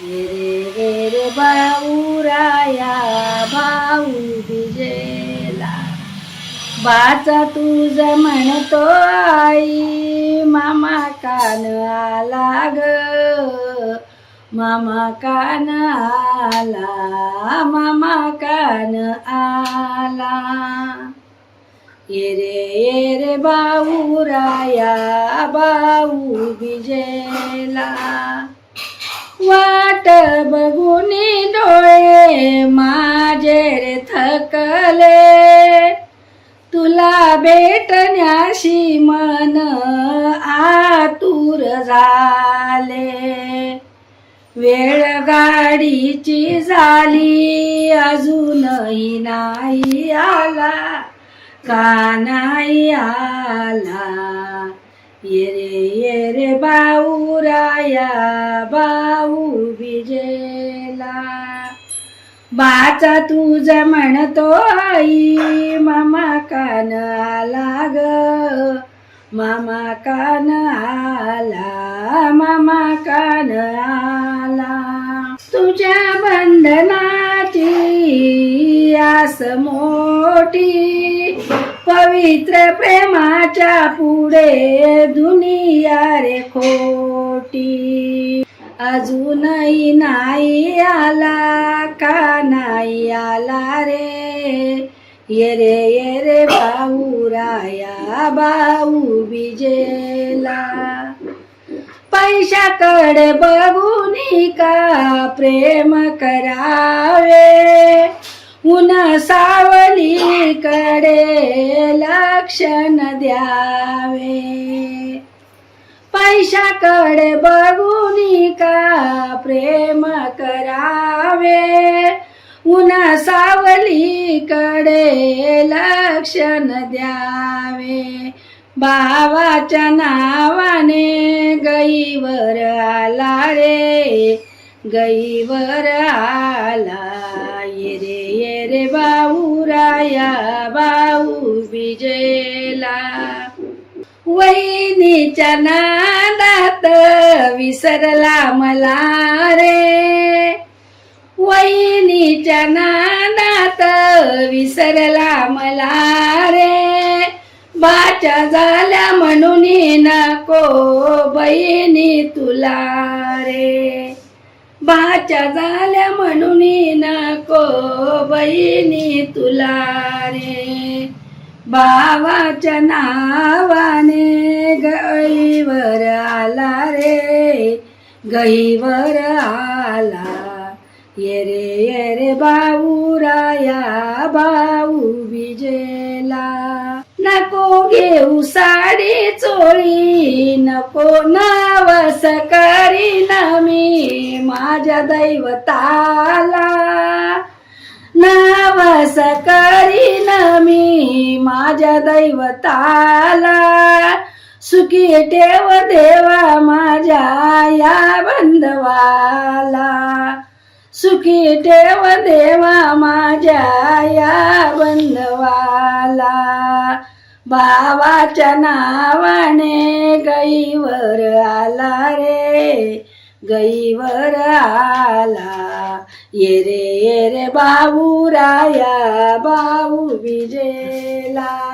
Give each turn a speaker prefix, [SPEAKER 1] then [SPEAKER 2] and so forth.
[SPEAKER 1] ये रे रे बाऊराया भाऊ बिजेला बाचा तुझ म्हणतो आई मामा कान आला ग मामा कान आला मामा कान आला. येरे रे बाऊराया बाऊ बिजेला वाट बघुनी डोळे माझे रे थकले. तुला भेटण्याशी मन आतुर झाले. वेळ गाडीची झाली अजूनही नाही आला का नाही आला? ये रे ये रे बाऊराया बाऊ बिजेला बाचा तुझ म्हणतो आई मामा कान आला ग मामा कान आला मामा कान आला तुझ्या बंधनाची आस मोठी पवित्र प्रेमाच्या पुढे दुनिया रे खोटी. अजूनही नाही आला का नाही आला रे? ये रे ये रे भाऊ राया भाऊ बिजेला पैशाकडे बघून का प्रेम करावे? उन सावलीकडे लक्षण द्यावे. पैशाकडे बघून का प्रेम करावे? ऊन सावलीकडे लक्षण द्यावे. भावाच्या नावाने गईवर आला रे. गईवर आला. ये रे ये रे बाऊराया बाऊ विजयला वहिनीच्या नादात विसरला मला रे. वहिनीच्या नादात विसरला मला रे. बाच्या झाल्या म्हणून नको बहिणी तुला रे. बाच्या झाल्या म्हणून नको बहिणी तुला रे. बाबाच्या नावाने गईवर आला रे. गईवर आला. ये रे ये रे बाऊराया बाऊ विजेला. नको घेऊ साडी चोळी नको नावस करीन मी माझ्या दैवताला. नावस करीन मी माझ्या दैवताला. सुखी ठेव देवा माझ्या या बंधवाला. सुखी ठेव देवा माझ्या या बंधवाला. भावाच्या नावाने गईवर आला रे. गईवर आला. ये रे ये रे बाबू राया बाबू विजेला.